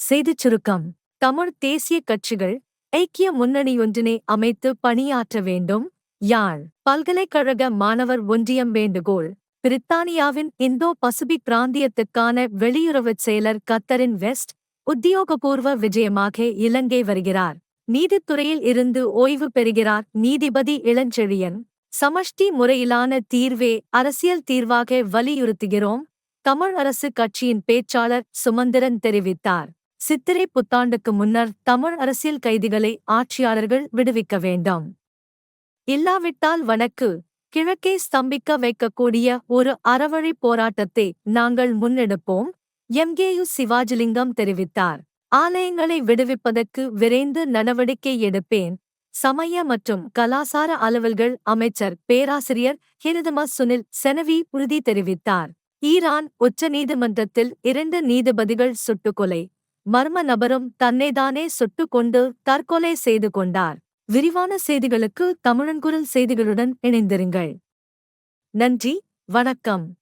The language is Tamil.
செய்திச் சுருக்கம். தமிழ் தேசிய கட்சிகள் ஐக்கிய முன்னணியொன்றினை அமைத்து பணியாற்ற வேண்டும். யாழ் பல்கலைக்கழக மாணவர் ஒன்றியம் வேண்டுகோள். பிரித்தானியாவின் இந்தோ பசிபிக் பிராந்தியத்துக்கான வெளியுறவுச் செயலர் கத்தரின் வெஸ்ட் உத்தியோகபூர்வ விஜயமாக இலங்கை வருகிறார். நீதித்துறையில் இருந்து ஓய்வு பெறுகிறார் நீதிபதி இளஞ்செழியன். சமஷ்டி முறையிலான தீர்வே அரசியல் தீர்வாக வலியுறுத்துகிறோம். தமிழ் அரசு கட்சியின் பேச்சாளர் சுமந்திரன் தெரிவித்தார். சித்திரை புத்தாண்டுக்கு முன்னர் தமிழ் அரசியல் கைதிகளை ஆட்சியாளர்கள் விடுவிக்க வேண்டும். இல்லாவிட்டால் வழக்கு கிழக்கே ஸ்தம்பிக்க வைக்கக்கூடிய ஒரு அறவழி போராட்டத்தை நாங்கள் முன்னெடுப்போம் எம்கேயு சிவாஜிலிங்கம் தெரிவித்தார். ஆலயங்களை விடுவிப்பதற்கு விரைந்து நடவடிக்கை எடுப்பேன் சமய மற்றும் கலாசார அலுவல்கள் அமைச்சர் பேராசிரியர் ஹிருதமா சுனில் செனவி உறுதி தெரிவித்தார். ஈரான் உச்ச நீதிமன்றத்தில் இரண்டு நீதிபதிகள் சுட்டுக்கொலை மர்ம நபரும் தன்னைதானே சுட்டு கொண்டு தற்கொலை செய்து கொண்டார். விரிவான செய்திகளுக்கு தமிழன்குரல் செய்திகளுடன் இணைந்திருங்கள். நன்றி வணக்கம்.